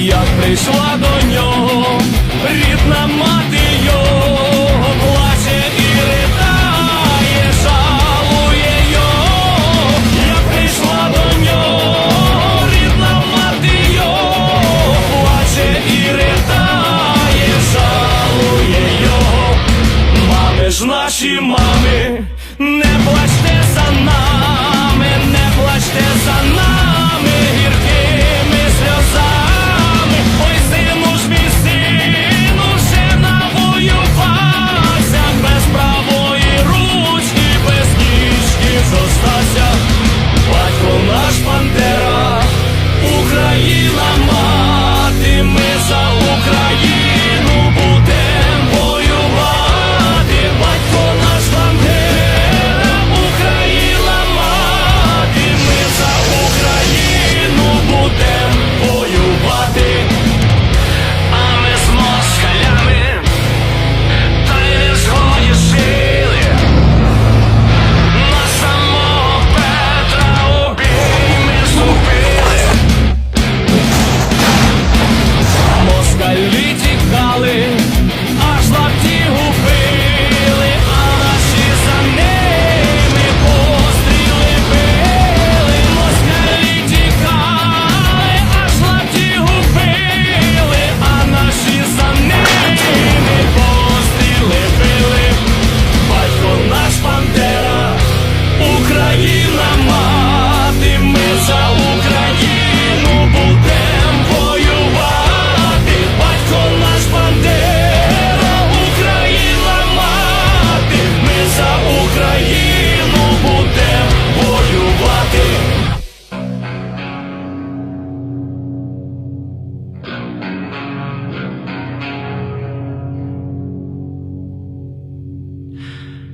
як прийшла до нього, рідна мати його плаче і ридає, жалує його, як прийшла до нього, рідна мати його, плаче і ридає, жалує його, мами ж наші мати.